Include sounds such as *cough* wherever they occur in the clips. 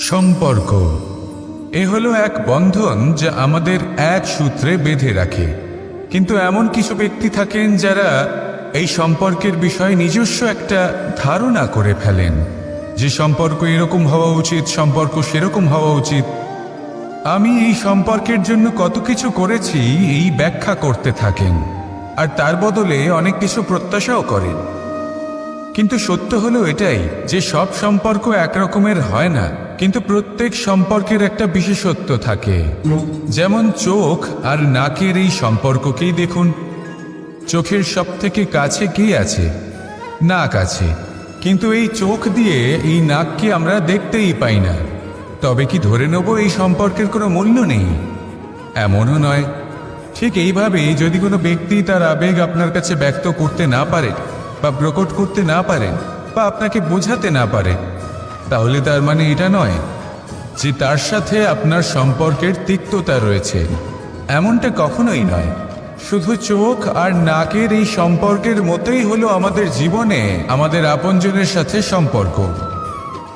সম্পর্ক। এ হলো এক বন্ধন যা আমাদের এক সূত্রে বেঁধে রাখে। কিন্তু এমন কিছু ব্যক্তি থাকেন যারা এই সম্পর্কের বিষয়ে নিজস্ব একটা ধারণা করে ফেলেন। যে সম্পর্ক এরকম হওয়া উচিত, সম্পর্ক সেরকম হওয়া উচিত। আমি এই সম্পর্কের জন্য কত কিছু করেছি, এই ব্যাখ্যা করতে থাকেন। আর তার বদলে অনেক কিছু প্রত্যাশাও করেন। কিন্তু সত্য হলো এটাই যে সব সম্পর্ক একরকমের হয় না, কিন্তু প্রত্যেক সম্পর্কের একটা বিশেষত্ব থাকে। যেমন চোখ আর নাকের এই সম্পর্ককেই দেখুন। চোখের সব থেকে কাছে কে আছে? নাক আছে। কিন্তু এই চোখ দিয়ে এই নাককে আমরা দেখতেই পাই না। তবে কি ধরে নেব এই সম্পর্কের কোনো মূল্য নেই? এমনও নয়। ঠিক এইভাবেই যদি কোনো ব্যক্তি তার আবেগ আপনার কাছে ব্যক্ত করতে না পারে বা প্রকট করতে না পারে বা আপনাকে বোঝাতে না পারে, তাহলে তার মানে এটা নয় যে তার সাথে আপনার সম্পর্কের তিক্ততা রয়েছে। এমনটা কখনোই নয়। শুধু চোখ আর নাকের এই সম্পর্কের মতোই হলো আমাদের জীবনে, আমাদের আপনজনের সাথে সম্পর্ক।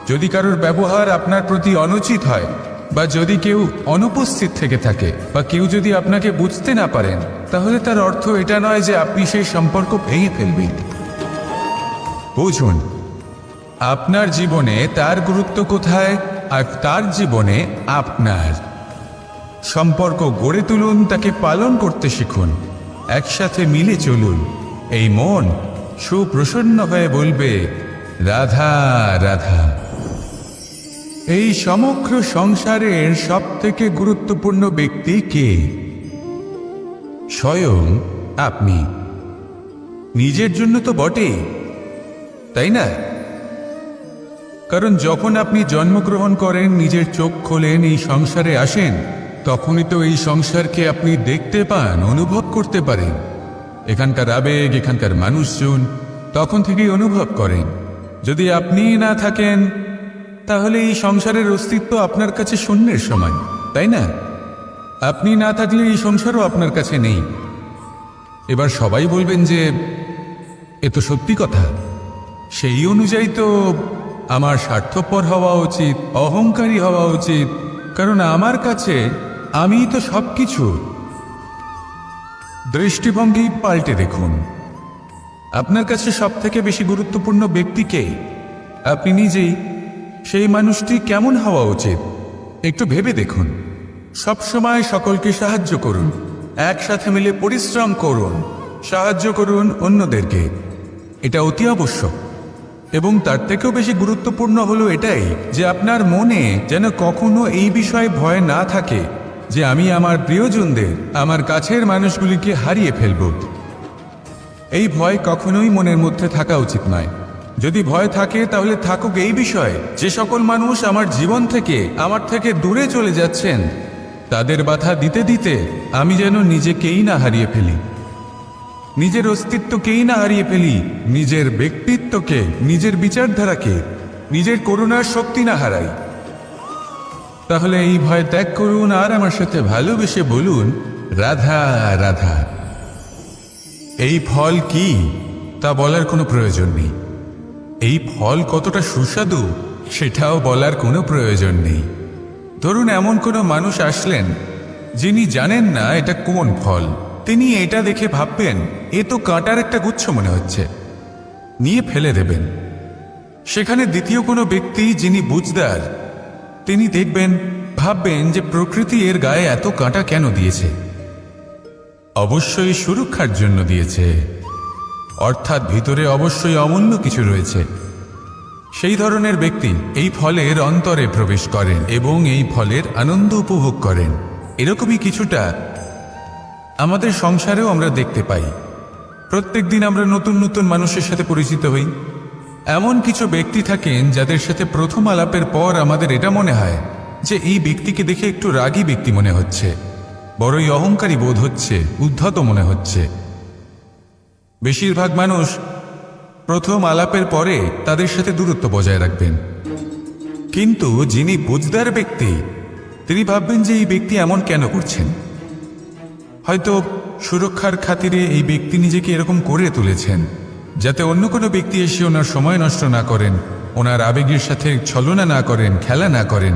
যদি কারোর ব্যবহার আপনার প্রতি অনুচিত হয়, বা যদি কেউ অনুপস্থিত থেকে থাকে, বা কেউ যদি আপনাকে বুঝতে না পারেন, তাহলে তার অর্থ এটা নয় যে আপনি সেই সম্পর্ক ভেঙে ফেলবেন। বুঝুন, আপনার জীবনে তার গুরুত্ব কোথায় আর তার জীবনে আপনার? সম্পর্ক গড়ে তুলুন, তাকে পালন করতে শিখুন, একসাথে মিলে চলুন। এই মন সুপ্রসন্ন হয়ে বলবে, রাধা রাধা। এই সমগ্র সংসারের সব থেকে গুরুত্বপূর্ণ ব্যক্তি কে? স্বয়ং আপনি। নিজের জন্য তো বটেই। তাই না? কারণ যখন আপনি জন্মগ্রহণ করেন, নিজের চোখ খোলেন, এই সংসারে আসেন, তখনই তো এই সংসারকে আপনি দেখতে পান, অনুভব করতে পারেন। এখানকার আবেগ, এখানকার মানুষজন তখন থেকেই অনুভব করেন। যদি আপনি না থাকেন, তাহলে এই সংসারের অস্তিত্ব আপনার কাছে শূন্যের সমান, তাই না? আপনি না থাকলে এই সংসারও আপনার কাছে নেই। এবার সবাই বলবেন যে, এ তো সত্যি কথা। সেই অনুযায়ী তো আমার স্বার্থপর হওয়া উচিত, অহংকারী হওয়া উচিত। কারণ আমার কাছে আমিই তো সব কিছু দৃষ্টিভঙ্গি পাল্টে দেখুন। আপনার কাছে সব থেকে বেশি গুরুত্বপূর্ণ ব্যক্তিকে আপনি নিজেই। সেই মানুষটি কেমন হওয়া উচিত? একটু ভেবে দেখুন। সবসময় সকলকে সাহায্য করুন। একসাথে মিলে পরিশ্রম করুন। সাহায্য করুন অন্যদেরকে। এটা অতি আবশ্যক। এবং তার থেকেও বেশি গুরুত্বপূর্ণ হলো এটাই যে আপনার মনে যেন কখনো এই বিষয়ে ভয় না থাকে যে আমি আমার প্রিয়জনদের, আমার কাছের মানুষগুলিকে হারিয়ে ফেলব। এই ভয় কখনোই মনের মধ্যে থাকা উচিত নয়। যদি ভয় থাকে, তাহলে থাকুক এই বিষয়ে, যে সকল মানুষ আমার জীবন থেকে, আমার থেকে দূরে চলে যাচ্ছেন, তাদের বাধা দিতে দিতে আমি যেন নিজেকেই না হারিয়ে ফেলি। নিজের অস্তিত্বকেই না হারিয়ে ফেলি, নিজের ব্যক্তিত্বকে, নিজের বিচারধারাকে, নিজের করুণার শক্তি না হারাই। তাহলে এই ভয় ত্যাগ করুন আর আমার সাথে ভালোবেসে বলুন, রাধা রাধা, এই ফল কি? তা বলার কোনো প্রয়োজন নেই। এই ফল কতটা সুস্বাদু, সেটাও বলার কোনো প্রয়োজন নেই। ধরুন এমন কোনো মানুষ আসলেন, যিনি জানেন না এটা কোন ফল। তিনি এটা দেখে ভাববেন, এ তো কাঁটার একটা গুচ্ছ মনে হচ্ছে। নিয়ে ফেলে দেবেন। সেখানে দ্বিতীয় কোনো ব্যক্তি যিনি বুঝদার, তিনি দেখবেন, ভাববেন যে প্রকৃতি এর গায়ে এত কাঁটা কেন দিয়েছে। অবশ্যই সুরক্ষার জন্য দিয়েছে। অর্থাৎ ভিতরে অবশ্যই অমূল্য কিছু রয়েছে। সেই ধরনের ব্যক্তি এই ফলের অন্তরে প্রবেশ করেন এবং এই ফলের আনন্দ উপভোগ করেন। এরকমই কিছুটা আমাদের সংসারেও আমরা দেখতে পাই। প্রত্যেক দিন আমরা নতুন নতুন মানুষের সাথে পরিচিত হই। এমন কিছু ব্যক্তি থাকেন যাদের সাথে প্রথম আলাপের পর আমাদের এটা মনে হয় যে এই ব্যক্তিকে দেখে একটু রাগী ব্যক্তি মনে হচ্ছে। বড়ই অহংকারী বোধ হচ্ছে, উদ্ধত মনে হচ্ছে। বেশিরভাগ মানুষ প্রথম আলাপের পরে তাদের সাথে দূরত্ব বজায় রাখবেন। কিন্তু যিনি বুঝদার ব্যক্তি, তিনি ভাববেন যে এই ব্যক্তি এমন কেন করছেন? হয়তো সুরক্ষার খাতিরে এই ব্যক্তি নিজেকে এরকম করে তুলেছেন, যাতে অন্য কোনো ব্যক্তি এসে ওনার সময় নষ্ট না করেন, ওনার আবেগের সাথে ছলনা না করেন, খেলা না করেন।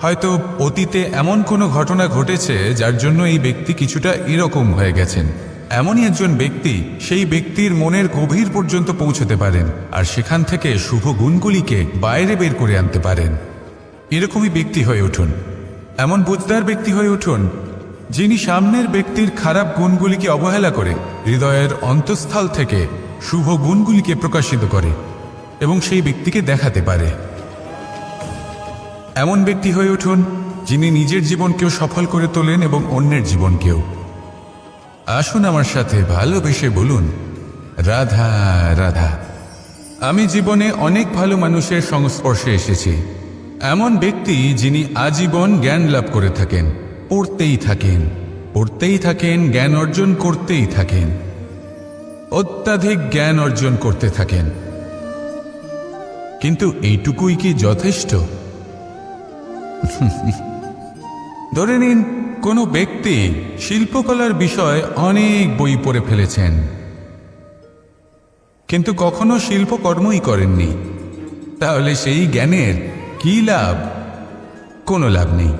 হয়তো অতীতে এমন কোনো ঘটনা ঘটেছে যার জন্য এই ব্যক্তি কিছুটা এরকম হয়ে গেছেন। এমনই একজন ব্যক্তি সেই ব্যক্তির মনের গভীর পর্যন্ত পৌঁছতে পারেন আর সেখান থেকে শুভ গুণগুলিকে বাইরে বের করে আনতে পারেন। এরকমই ব্যক্তি হয়ে উঠুন। এমন বুঝদার ব্যক্তি হয়ে উঠুন যিনি সামনের ব্যক্তির খারাপ গুণগুলিকে অবহেলা করে, হৃদয়ের অন্তঃস্থল থেকে শুভ গুণগুলিকে প্রকাশিত করে এবং সেই ব্যক্তিকে দেখাতে পারে। এমন ব্যক্তি হয়ে উঠুন, যিনি নিজের জীবনকেও সফল করে তোলেন এবং অন্যের জীবনকেও। আসুন আমার সাথে ভালোবেসে বলুন, রাধা রাধা, আমি জীবনে অনেক ভালো মানুষের সংস্পর্শে এসেছি। এমন ব্যক্তি যিনি আজীবন জ্ঞান লাভ করে থাকেন। পড়তেই থাকেন পড়তেই থাকেন, জ্ঞান অর্জন করতেই থাকেন। অত্যাধিক জ্ঞান অর্জন করতে থাকেন। কিন্তু এইটুকুই কি যথেষ্ট? *laughs* ধরে নিন, কোনো ব্যক্তি শিল্পকলার বিষয়ে অনেক বই পড়ে ফেলেছেন। কিন্তু কখনো শিল্পকর্মই করেননি। তাহলে সেই জ্ঞানের কি লাভ? কোনো লাভ নেই।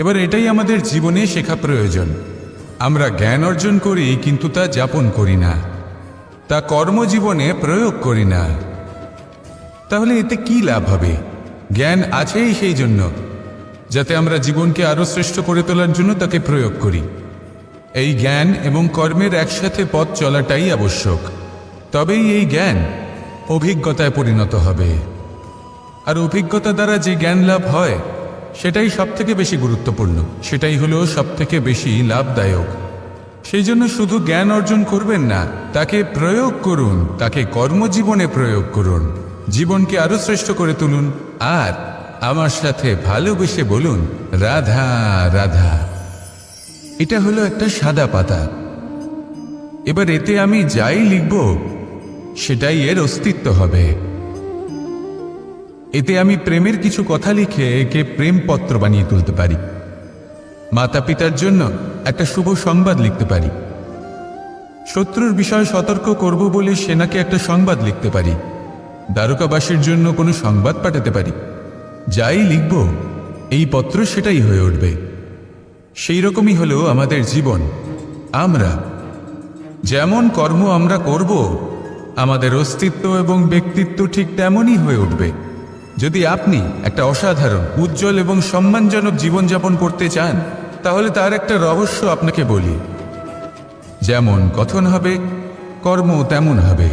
এবার এটাই আমাদের জীবনে শেখা প্রয়োজন। আমরা জ্ঞান অর্জন করি, কিন্তু তা যাপন করি না। তা কর্মজীবনে প্রয়োগ করি না। তাহলে এতে কি লাভ হবে? জ্ঞান আছেই সেই জন্য, যাতে আমরা জীবনকে আরও শ্রেষ্ঠ করে তোলার জন্য তাকে প্রয়োগ করি। এই জ্ঞান এবং কর্মের একসাথে পথ চলাটাই আবশ্যক। তবেই এই জ্ঞান অভিজ্ঞতায় পরিণত হবে। আর অভিজ্ঞতা দ্বারা যে জ্ঞান লাভ হয় সেটাই সব থেকে বেশি গুরুত্বপূর্ণ। সেটাই হলো সব থেকে বেশি লাভদায়ক। সেই জন্য শুধু জ্ঞান অর্জন করবেন না, তাকে প্রয়োগ করুন, তাকে কর্মজীবনে প্রয়োগ করুন। জীবনকে আরও শ্রেষ্ঠ করে তুলুন। আর আমার সাথে ভালোবেসে বলুন, রাধা রাধা। এটা হলো একটা সাদা পাতা। এবার এতে আমি যাই লিখব, সেটাই এর অস্তিত্ব হবে। এতে আমি প্রেমের কিছু কথা লিখে একে প্রেমপত্র বানিয়ে তুলতে পারি। মাতা পিতার জন্য একটা শুভ সংবাদ লিখতে পারি। শত্রুর বিষয়ে সতর্ক করব বলে সেনাকে একটা সংবাদ লিখতে পারি। দ্বারকাবাসীর জন্য কোনো সংবাদ পাঠাতে পারি। যাই লিখব, এই পত্র সেটাই হয়ে উঠবে। সেই রকমই হলো আমাদের জীবন। আমরা, যেমন কর্ম আমরা করব, আমাদের অস্তিত্ব এবং ব্যক্তিত্ব ঠিক তেমনই হয়ে উঠবে। যদি আপনি একটা অসাধারণ, উজ্জ্বল এবং সম্মানজনক জীবনযাপন করতে চান, তাহলে তার একটা রহস্য আপনাকে বলি। যেমন কথন হবে কর্ম তেমন হবে।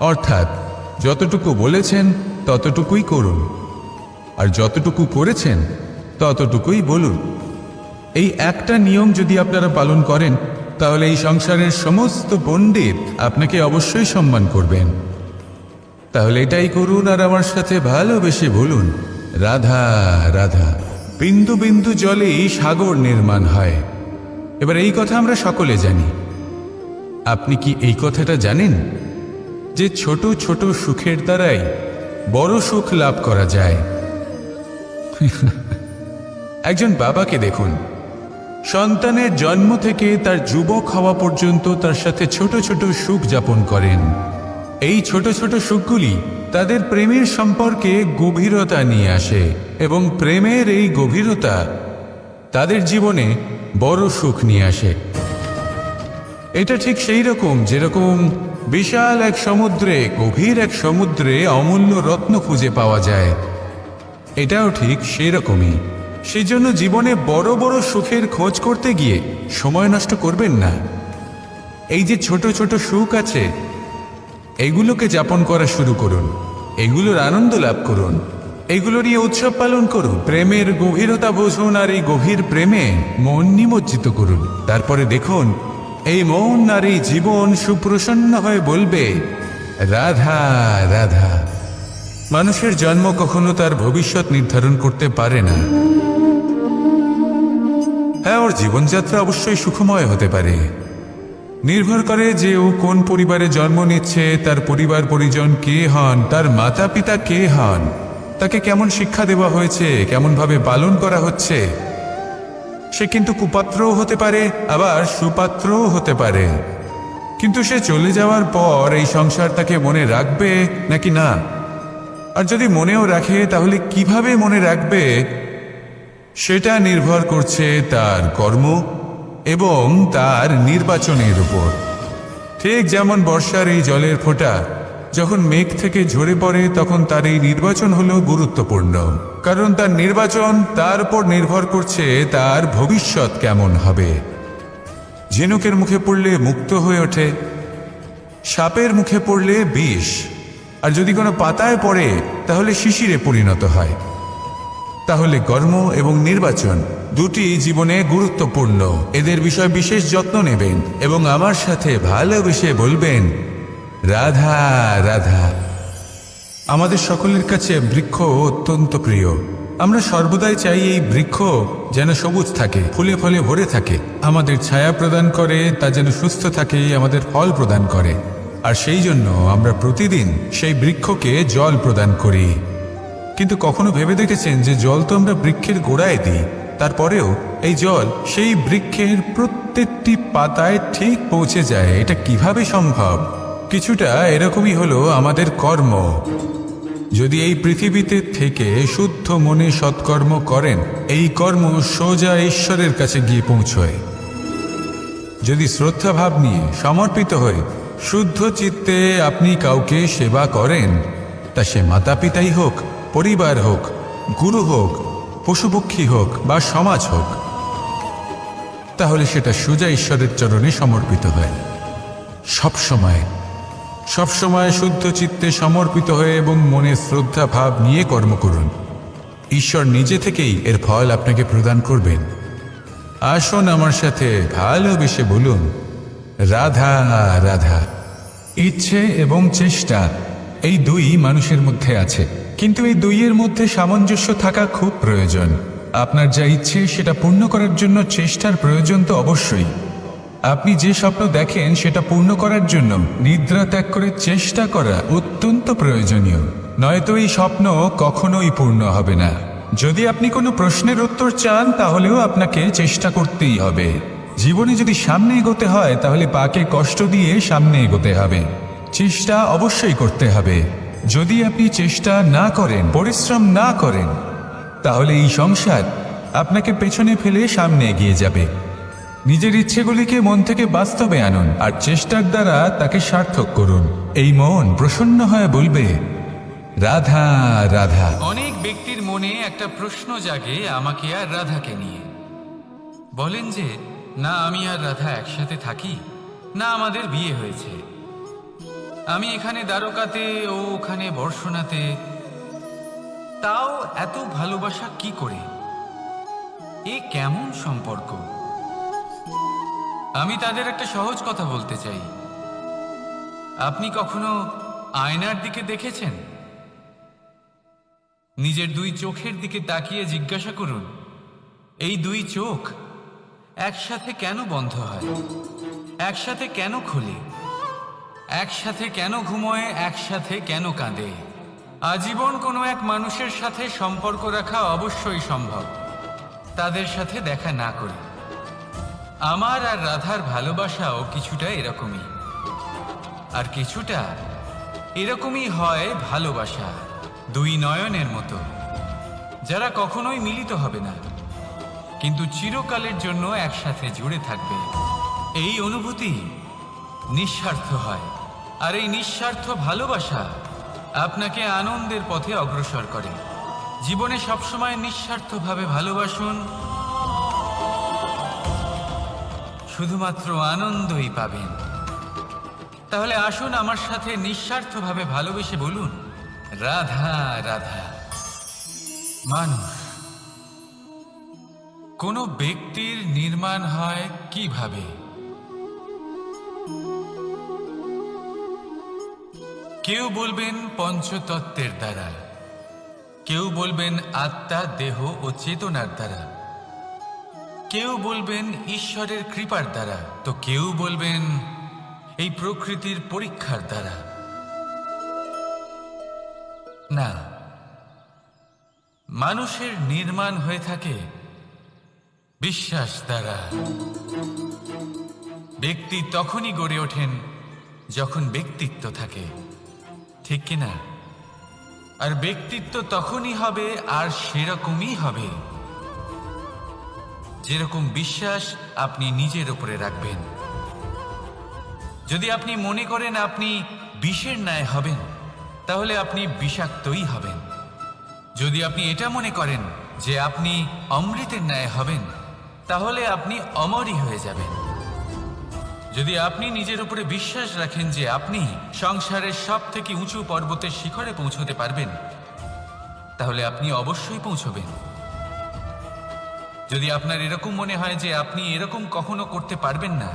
অর্থাৎ, যতটুকু বলেছেন, ততটুকুই করুন। আর যতটুকু করেছেন, ততটুকুই বলুন। এই একটা নিয়ম যদি আপনারা পালন করেন, তাহলে এই সংসারের সমস্ত পণ্ডিত আপনাকে অবশ্যই সম্মান করবেন। তাহলে এটাই করুন আর আমার সাথে ভালোবেসে বলুন। রাধা রাধা। বিন্দু বিন্দু জলেই সাগর নির্মাণ হয়। এবার এই কথা আমরা সকলে জানি। আপনি কি এই কথাটা জানেন? যে ছোট ছোট সুখের দ্বারাই বড় সুখ লাভ করা যায়। একজন বাবাকে দেখুন। সন্তানের জন্ম থেকে তার যুবক হওয়া পর্যন্ত তার সাথে ছোট ছোট সুখ যাপন করেন। এই ছোট ছোট সুখগুলি তাদের প্রেমের সম্পর্কে গভীরতা নিয়ে আসে এবং প্রেমের এই গভীরতা তাদের জীবনে বড় সুখ নিয়ে আসে। এটা ঠিক সেই রকম যেরকম বিশাল এক সমুদ্রে, গভীর এক সমুদ্রে অমূল্য রত্ন খুঁজে পাওয়া যায়। এটাও ঠিক সেরকমই সেই জন্য জীবনে বড় বড় সুখের খোঁজ করতে গিয়ে সময় নষ্ট করবেন না। এই যে ছোট ছোট সুখ আছে এগুলোকে যাপন করা শুরু করুন। এগুলোর আনন্দ লাভ করুন। এগুলো নিয়ে উৎসব পালন করুন। প্রেমের গভীরতা বুঝুন আর এই গভীর প্রেমে মন নিমজ্জিত করুন। তারপরে দেখুন, এই মন আর এই জীবন সুপ্রসন্ন হয়ে বলবে, রাধা রাধা। মানুষের জন্ম কখনো তার ভবিষ্যৎ নির্ধারণ করতে পারে না। হ্যাঁ ওর জীবনযাত্রা অবশ্যই সুখময় হতে পারে। নির্ভর করে যে ও কোন পরিবারে জন্ম নিচ্ছে, তার পরিবার পরিজন কে হন, তার মাতা পিতা কে হন, তাকে কেমন শিক্ষা দেওয়া হয়েছে, কেমনভাবে পালন করা হচ্ছে, সে কিন্তু কুপাত্রও হতে পারে, আবার সুপাত্রও হতে পারে। কিন্তু সে চলে যাওয়ার পর এই সংসার তাকে মনে রাখবে নাকি না? আর যদি মনেও রাখে, তাহলে কীভাবে মনে রাখবে? সেটা নির্ভর করছে তার কর্ম। এবং তার নির্বাচনের উপর। ঠিক যেমন বর্ষার এই জলের ফোঁটা, যখন মেঘ থেকে ঝরে পড়ে তখন তার এই নির্বাচন হলো গুরুত্বপূর্ণ। কারণ তার নির্বাচন তার উপর নির্ভর করছে তার ভবিষ্যৎ কেমন হবে। ঝিনুকের মুখে পড়লে মুক্ত হয়ে ওঠে, সাপের মুখে পড়লে বিষ, আর যদি কোনো পাতায় পড়ে তাহলে শিশিরে পরিণত হয়। তাহলে কর্ম এবং নির্বাচন দুটি জীবনে গুরুত্বপূর্ণ। এদের বিষয় বিশেষ যত্ন নেবেন এবং আমার সাথে ভালোবেসে বলবেন, রাধা রাধা। আমাদের সকলের কাছে বৃক্ষ অত্যন্ত প্রিয়। আমরা সর্বদাই চাই এই বৃক্ষ যেন সবুজ থাকে, ফুলে ফলে ভরে থাকে। আমাদের ছায়া প্রদান করে, তা যেন সুস্থ থাকে, আমাদের ফল প্রদান করে। আর সেই জন্য আমরা প্রতিদিন সেই বৃক্ষকে জল প্রদান করি। কিন্তু কখনো ভেবে দেখেছেন যে জল তো আমরা বৃক্ষের গোড়ায় দিই? তারপরেও এই জল সেই বৃক্ষের প্রত্যেকটি পাতায় ঠিক পৌঁছে যায়। এটা কীভাবে সম্ভব? কিছুটা এরকমই হলো আমাদের কর্ম। যদি এই পৃথিবীতে থেকে শুদ্ধ মনে সৎকর্ম করেন, এই কর্ম সোজা ঈশ্বরের কাছে গিয়ে পৌঁছয়। যদি শ্রদ্ধা ভাব নিয়ে সমর্পিত হয়ে শুদ্ধ চিত্তে আপনি কাউকে সেবা করেন, তা সে মাতা পিতাই হোক পরিবার হোক, গুরু হোক, পশুপক্ষী হোক বা সমাজ হোক, তাহলে সেটা সুজা ঈশ্বরের চরণে সমর্পিত হয়। সব সময় সবসময় শুদ্ধ চিত্তে সমর্পিত হয়ে এবং মনে শ্রদ্ধা ভাব নিয়ে কর্ম করুন। ঈশ্বর নিজে থেকেই এর ফল আপনাকে প্রদান করবেন। আসুন আমার সাথে ভালোবেসে বলুন, রাধা রাধা। ইচ্ছে এবং চেষ্টা এই দুই মানুষের মধ্যে আছে। কিন্তু এই দুইয়ের মধ্যে সামঞ্জস্য থাকা খুব প্রয়োজন। আপনার যা ইচ্ছে, সেটা পূর্ণ করার জন্য চেষ্টার প্রয়োজন তো অবশ্যই। আপনি যে স্বপ্ন দেখেন, সেটা পূর্ণ করার জন্য নিদ্রা ত্যাগ করে চেষ্টা করা অত্যন্ত প্রয়োজনীয়। নয়তো এই স্বপ্ন কখনোই পূর্ণ হবে না। যদি আপনি কোনো প্রশ্নের উত্তর চান, তাহলেও আপনাকে চেষ্টা করতেই হবে। জীবনে যদি সামনে এগোতে হয়, তাহলে পাকে কষ্ট দিয়ে সামনে এগোতে হবে। চেষ্টা অবশ্যই করতে হবে। যদি আপনি চেষ্টা না করেন, পরিশ্রম না করেন, তাহলে এই সংসার আপনাকে পেছনে ফেলে সামনে এগিয়ে যাবে। নিজের ইচ্ছেগুলিকে মন থেকে বাস্তবে আনুন আর চেষ্টার দ্বারা তাকে সার্থক করুন। এই মন প্রসন্ন হয়ে বলবে, রাধা রাধা। অনেক ব্যক্তির মনে একটা প্রশ্ন জাগে আমাকে আর রাধাকে নিয়ে। বলেন যে, না, আমি আর রাধা একসাথে থাকি। না, আমাদের বিয়ে হয়েছে। আমি এখানে দ্বারকাতে ও ওখানে বর্ষণাতে তাও এত ভালোবাসা কি করে? এ কেমন সম্পর্ক? আমি তাদের একটা সহজ কথা বলতে চাই। আপনি কখনো আয়নার দিকে দেখেছেন? নিজের দুই চোখের দিকে তাকিয়ে জিজ্ঞাসা করুন, এই দুই চোখ একসাথে কেন বন্ধ হয়? একসাথে কেন খোলে? একসাথে কেন ঘুমোয়, একসাথে কেন কাঁদে? আজীবন কোনো এক মানুষের সাথে সম্পর্ক রাখা অবশ্যই সম্ভব। তাদের সাথে দেখা না করে। আমার আর রাধার ভালোবাসাও কিছুটা এরকমই। আর কিছুটা এরকমই হয় ভালোবাসা, দুই নয়নের মতো, যারা কখনোই মিলিত হবে না। কিন্তু চিরকালের জন্য একসাথে জুড়ে থাকবে। এই অনুভূতি নিঃস্বার্থ হয়। আর এই নিঃস্বার্থ ভালোবাসা আপনাকে আনন্দের পথে অগ্রসর করে। জীবনে সবসময় নিঃস্বার্থভাবে ভালোবাসুন। শুধুমাত্র আনন্দই পাবেন। তাহলে আসুন আমার সাথে নিঃস্বার্থভাবে ভালোবেসে বলুন, রাধা রাধা। মানুষ, কোনো ব্যক্তির নির্মাণ হয় কীভাবে? কেউ বলবেন পঞ্চতত্ত্বের দ্বারা। কেউ বলবেন আত্মা, দেহ ও চেতনার দ্বারা। কেউ বলবেন ঈশ্বরের কৃপার দ্বারা। তো কেউ বলবেন এই প্রকৃতির পরীক্ষার দ্বারা। না, মানুষের নির্মাণ হয়ে থাকে বিশ্বাস দ্বারা। ব্যক্তি তখনই গড়ে ওঠেন যখন ব্যক্তিত্ব থাকে। ঠিক কিনা? আর ব্যক্তিত্ব তখনই হবে আর সেরকমই হবে। যেরকম বিশ্বাস আপনি নিজের উপরে রাখবেন। যদি আপনি মনে করেন আপনি বিষের ন্যায় হবেন, তাহলে আপনি বিষাক্তই হবেন। যদি আপনি এটা মনে করেন যে আপনি অমৃতের ন্যায় হবেন, তাহলে আপনি অমরই হয়ে যাবেন। যদি আপনি নিজের উপরে বিশ্বাস রাখেন যে আপনি সংসারের সব থেকে উঁচু পর্বতের শিখরে পৌঁছতে পারবেন, তাহলে আপনি অবশ্যই পৌঁছবেন। যদি আপনার এরকম মনে হয় যে আপনি এরকম কখনো করতে পারবেন না,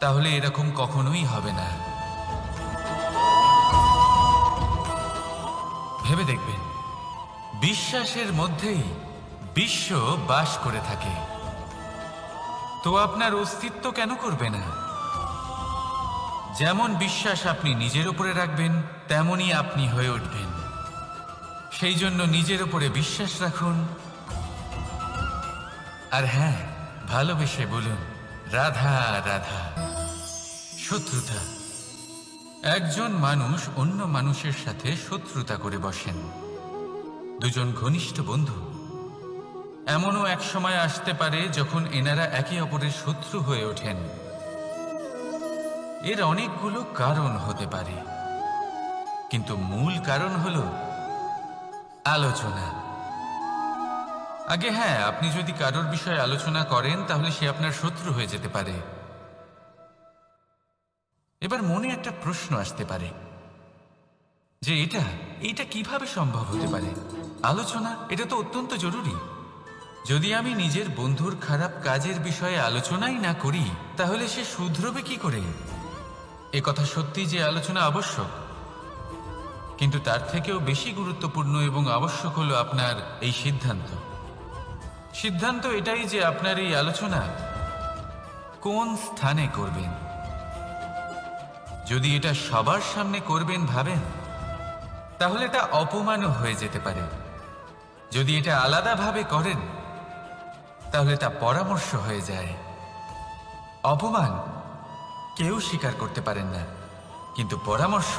তাহলে এরকম কখনোই হবে না। ভেবে দেখবেন, বিশ্বাসের মধ্যেই বিশ্ব বাস করে থাকে। তো আপনার অস্তিত্ব কেন করবে না? যেমন বিশ্বাস আপনি নিজের উপরে রাখবেন, তেমনই আপনি হয়ে উঠবেন। সেই জন্য নিজের উপরে বিশ্বাস রাখুন। আর হ্যাঁ ভালোবেসে বলুন, রাধা রাধা, শত্রুতা। একজন মানুষ অন্য মানুষের সাথে শত্রুতা করে বসেন। দুজন ঘনিষ্ঠ বন্ধু। এমনও এক সময় আসতে পারে যখন এনারা একে অপরের শত্রু হয়ে ওঠেন। এর অনেকগুলো কারণ হতে পারে। কিন্তু মূল কারণ হল আলোচনা। আগে হ্যাঁ আপনি যদি কারোর বিষয়ে আলোচনা করেন, তাহলে সে আপনার শত্রু হয়ে যেতে পারে। এবার মনে একটা প্রশ্ন আসতে পারে। যে এটা এটা কীভাবে সম্ভব হতে পারে? আলোচনা, এটা তো অত্যন্ত জরুরি। যদি আমি নিজের বন্ধুর খারাপ কাজের বিষয়ে আলোচনাই না করি, তাহলে সে শুধরবে কি করে? এ কথা সত্যি যে আলোচনা আবশ্যক। কিন্তু তার থেকেও বেশি গুরুত্বপূর্ণ এবং আবশ্যক হলো আপনার এই সিদ্ধান্ত। সিদ্ধান্ত এটাই যে আপনার এই আলোচনা কোন স্থানে করবেন? যদি এটা সবার সামনে করবেন ভাবেন, তাহলে এটা অপমানও হয়ে যেতে পারে। যদি এটা আলাদাভাবে করেন তাহলে তা পরামর্শ হয়ে যায়। অপমান কেউ স্বীকার করতে পারেন না, কিন্তু পরামর্শ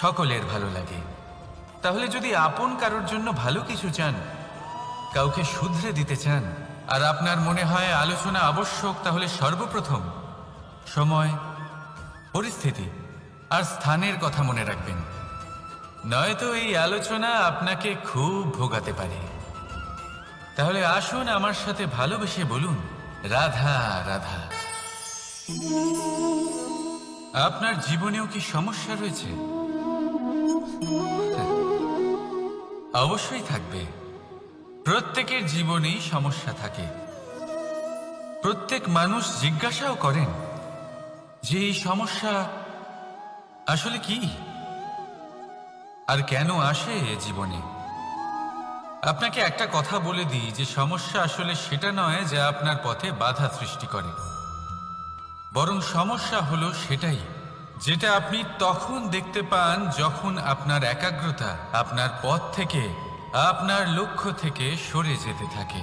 সকলের ভালো লাগে। তাহলে যদি আপন কারোর জন্য ভালো কিছু চান, কাউকে শুধরে দিতে চান, আর আপনার মনে হয় আলোচনা আবশ্যক, তাহলে সর্বপ্রথম সময়, পরিস্থিতি আর স্থানের কথা মনে রাখবেন। নয়তো এই আলোচনা আপনাকে খুব ভোগাতে পারে। তাহলে আসুন আমার সাথে ভালোবেসে বলুন, রাধা রাধা। আপনার জীবনেও কি সমস্যা রয়েছে? অবশ্যই থাকবে। প্রত্যেকের জীবনেই সমস্যা থাকে। প্রত্যেক মানুষ জিজ্ঞাসাও করেন যে এই সমস্যা আসলে কি? আর কেন আসে এ জীবনে? আপনাকে একটা কথা বলে দিই, যে সমস্যা আসলে সেটা নয় যা আপনার পথে বাধা সৃষ্টি করে। বরং সমস্যা হলো সেটাই, যেটা আপনি তখন দেখতে পান যখন আপনার একাগ্রতা আপনার পথ থেকে, আপনার লক্ষ্য থেকে সরে যেতে থাকে।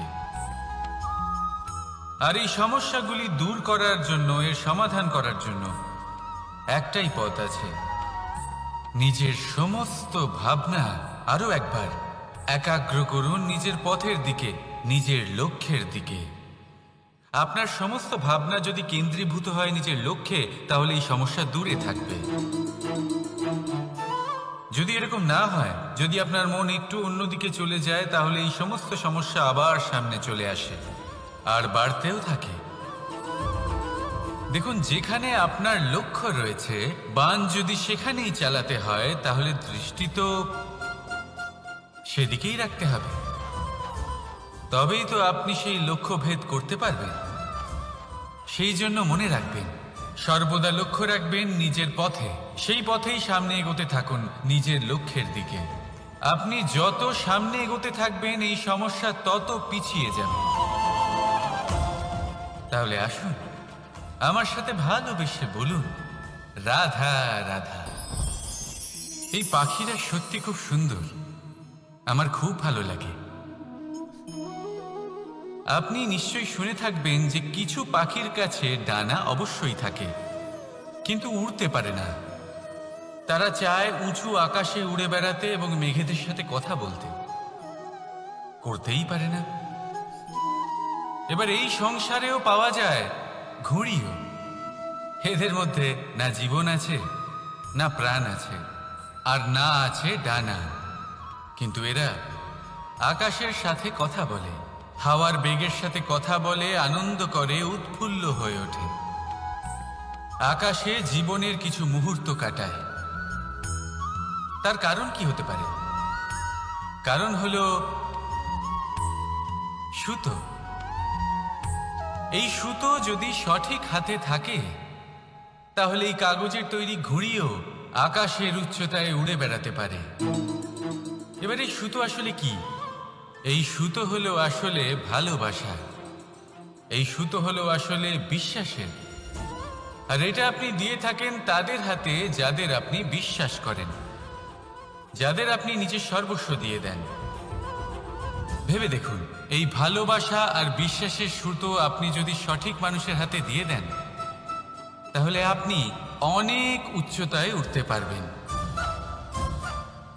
আর এই সমস্যাগুলি দূর করার জন্য, এর সমাধান করার জন্য একটাই পথ আছে। নিজের সমস্ত ভাবনা আরও একবার একাগ্র করুন নিজের পথের দিকে, নিজের লক্ষ্যের দিকে। আপনার সমস্ত ভাবনা যদি কেন্দ্রীভূত হয় নিজের লক্ষ্যে, তাহলে এই সমস্যা দূরে থাকবে। যদি এরকম না হয়, যদি আপনার মন একটু অন্যদিকে চলে যায়, তাহলে এই সমস্ত সমস্যা আবার সামনে চলে আসে, আর বাড়তেও থাকে। দেখুন, যেখানে আপনার লক্ষ্য রয়েছে, বান যদি সেখানেই চালাতে হয়, তাহলে দৃষ্টি তো সেদিকেই রাখতে হবে। তবেই তো আপনি সেই লক্ষ্য ভেদ করতে পারবেন। সেই জন্য মনে রাখবেন, সর্বদা লক্ষ্য রাখবেন নিজের পথে। সেই পথেই সামনে এগোতে থাকুন নিজের লক্ষ্যের দিকে। আপনি যত সামনে এগোতে থাকবেন, এই সমস্যা তত পিছিয়ে যাবে। তাহলে আসুন, আমার সাথে ভালোবেসে বলুন, রাধা রাধা। এই পাখিরা সত্যি খুব সুন্দর। আমার খুব ভালো লাগে। আপনি নিশ্চয়ই শুনে থাকবেন যে কিছু পাখির কাছে ডানা অবশ্যই থাকে, কিন্তু উড়তে পারে না। তারা চায় উঁচু আকাশে উড়ে বেড়াতে এবং মেঘেদের সাথে কথা বলতে। করতেই পারে না। এবার এই সংসারেও পাওয়া যায় ঘুড়িও। এদের মধ্যে না জীবন আছে, না প্রাণ আছে, আর না আছে ডানা। কিন্তু এরা আকাশের সাথে কথা বলে, হাওয়ার বেগের সাথে কথা বলে, আনন্দ করে, উৎফুল্ল হয়ে ওঠে। আকাশে জীবনের কিছু মুহূর্ত কাটায়। তার কারণ কি হতে পারে? কারণ হলো সুতো। এই সুতো যদি সঠিক হাতে থাকে, তাহলে এই কাগজের তৈরি ঘুড়িও আকাশের উচ্চতায় উড়ে বেড়াতে পারে। এবার এই সুতো আসলে কি? এই সুতো হলো আসলে ভালোবাসা। এই সুতো হলো আসলে বিশ্বাসের। আর এটা আপনি দিয়ে থাকেন তাদের হাতে যাদের আপনি বিশ্বাস করেন। যাদের আপনি নিজের সর্বস্ব দিয়ে দেন। ভেবে দেখুন, এই ভালোবাসা আর বিশ্বাসের সুতো আপনি যদি সঠিক মানুষের হাতে দিয়ে দেন, তাহলে আপনি অনেক উচ্চতায় উঠতে পারবেন।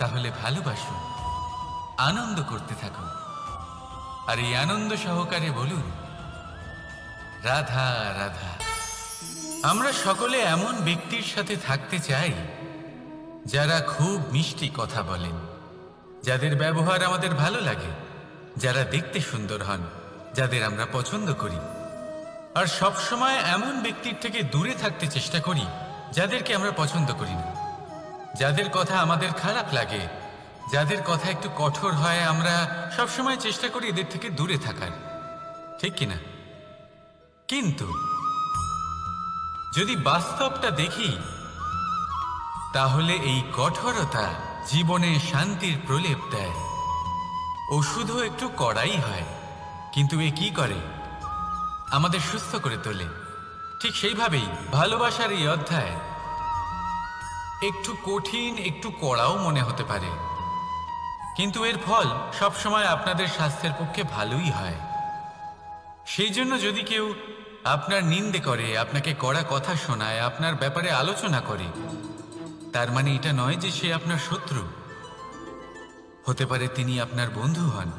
তাহলে ভালোবাসুন, আনন্দ করতে থাকুন। আর এই আনন্দ সহকারে বলুন, রাধা রাধা, আমরা সকলে এমন ব্যক্তির সাথে থাকতে চাই, যারা খুব মিষ্টি কথা বলেন, যাদের ব্যবহার আমাদের ভালো লাগে, যারা দেখতে সুন্দর হন, যাদের আমরা পছন্দ করি। আর সব সময় এমন ব্যক্তির থেকে দূরে থাকতে চেষ্টা করি, যাদেরকে আমরা পছন্দ করি না। যাদের কথা আমাদের খারাপ লাগে, যাদের কথা একটু কঠোর হয়, আমরা সব সময় চেষ্টা করি এদের থেকে দূরে থাকার। ঠিক কিনা? কিন্তু, যদি বাস্তবটা দেখি, তাহলে এই কঠোরতা জীবনে শান্তির প্রলেপ দেয়। ওষুধও একটু কড়াই হয়, কিন্তু এ কি করে? আমাদের সুস্থ করে তোলে। ঠিক সেইভাবেই ভালোবাসার এই অধ্যায়। একটু কঠিন, একটু কড়াও মনে হতে পারে। কিন্তু এর ফল সবসময় আপনাদের স্বাস্থ্যের পক্ষে ভালোই হয়। সেই জন্য যদি কেউ আপনার নিন্দে করে, আপনাকে কড়া কথা শোনায়, আপনার ব্যাপারে আলোচনা করে, তার মানে এটা নয় যে সে আপনার শত্রু। হতে পারে তিনি আপনার বন্ধু হন।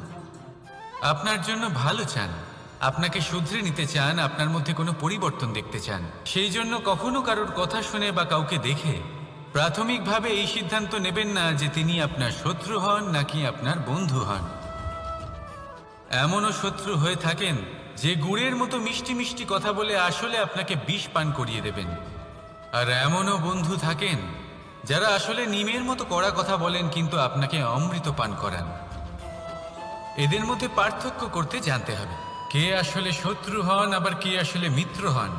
আপনার জন্য ভালো চান, আপনাকে শুধরে নিতে চান, আপনার মধ্যে কোনো পরিবর্তন দেখতে চান। সেই জন্য কখনো কারোর কথা শুনে বা কাউকে দেখে প্রাথমিকভাবে এই সিদ্ধান্ত নেবেন না যে তিনি আপনার শত্রু হন নাকি আপনার বন্ধু হন। এমনও শত্রু হয়ে থাকেন যে গুড়ের মতো মিষ্টি মিষ্টি কথা বলে আসলে আপনাকে বিষ পান করিয়ে দেবেন। আর এমনও বন্ধু থাকেন যারা আসলে নিমের মতো কড়া কথা বলেন কিন্তু আপনাকে অমৃত পান করান। এদের মধ্যে পার্থক্য করতে জানতে হবে, কে আসলে শত্রু হন, আবার কে আসলে মিত্র হন।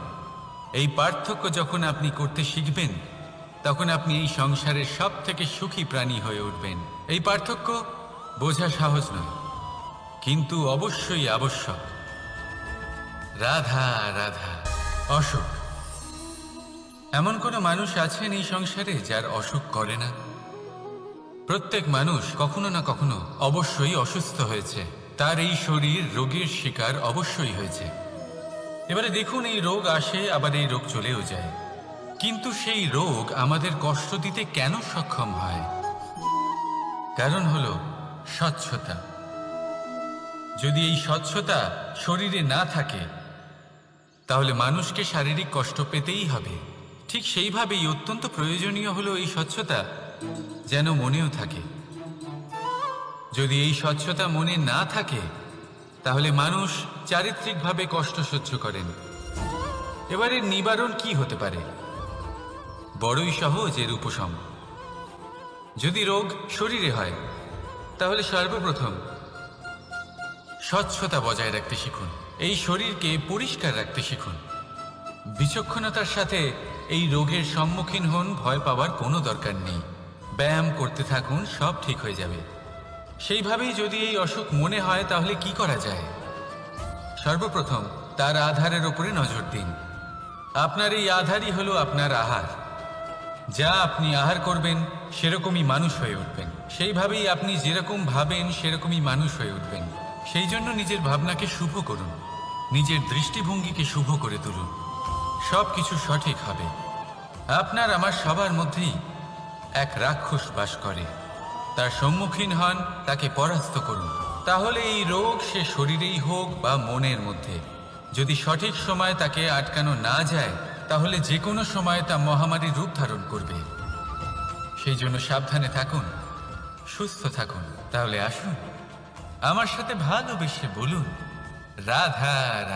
এই পার্থক্য যখন আপনি করতে শিখবেন তখন আপনি এই সংসারের সব থেকে সুখী প্রাণী হয়ে উঠবেন। এই পার্থক্য বোঝা সহজ নয়, কিন্তু অবশ্যই আবশ্যক। রাধা রাধা, অশোক। এমন কোনো মানুষ আছেন এই সংসারে যার অসুখ করে না? প্রত্যেক মানুষ কখনো না কখনো অবশ্যই অসুস্থ হয়েছে। তার এই শরীর রোগের শিকার অবশ্যই হয়েছে। এবারে দেখুন এই রোগ আসে, আবার এই রোগ চলেও যায়। কিন্তু সেই রোগ আমাদের কষ্ট দিতে কেন সক্ষম হয়? কারণ হল স্বচ্ছতা। যদি এই স্বচ্ছতা শরীরে না থাকে, তাহলে মানুষকে শারীরিক কষ্ট পেতেই হবে। ঠিক সেইভাবেই অত্যন্ত প্রয়োজনীয় হলো এই স্বচ্ছতা যেন মনেও থাকে। যদি এই স্বচ্ছতা মনে না থাকে, তাহলে মানুষ চারিত্রিকভাবে কষ্ট সহ্য করেন। এবারে নিবারণ কি হতে পারে? বড়ই সহজ এর উপশম। যদি রোগ শরীরে হয়, তাহলে সর্বপ্রথম স্বচ্ছতা বজায় রাখতে শিখুন। এই শরীরকে পরিষ্কার রাখতে শিখুন। বিচক্ষণতার সাথে এই রোগের সম্মুখীন হন, ভয় পাওয়ার কোনো দরকার নেই। ব্যায়াম করতে থাকুন, সব ঠিক হয়ে যাবে। সেইভাবেই যদি এই অসুখ মনে হয়, তাহলে কি করা যায়? সর্বপ্রথম তার আধারের উপরে নজর দিন। আপনার এই আধারই হলো আপনার আহার। যা আপনি আহার করবেন, সেরকমই মানুষ হয়ে উঠবেন। সেইভাবেই আপনি যেরকম ভাবেন, সেরকমই মানুষ হয়ে উঠবেন। সেই জন্য নিজের ভাবনাকে শুভ করুন। নিজের দৃষ্টিভঙ্গিকে শুভ করে তুলুন। সব কিছু সঠিক হবে। আপনার আমার সবার মধ্যেই এক রাক্ষস বাস করে। তার সম্মুখীন হন, তাকে পরাস্ত করুন। তাহলে এই রোগ সে শরীরেই হোক বা মনের মধ্যে। যদি সঠিক সময় তাকে আটকানো না যায় তাহলে যে কোনো সময় তা মহামারীর রূপ ধারণ করবে। সেই জন্য সাবধানে থাকুন, সুস্থ থাকুন। তাহলে আসুন, আমার সাথে ভালোবেসে বলুন, রাধা রাধা।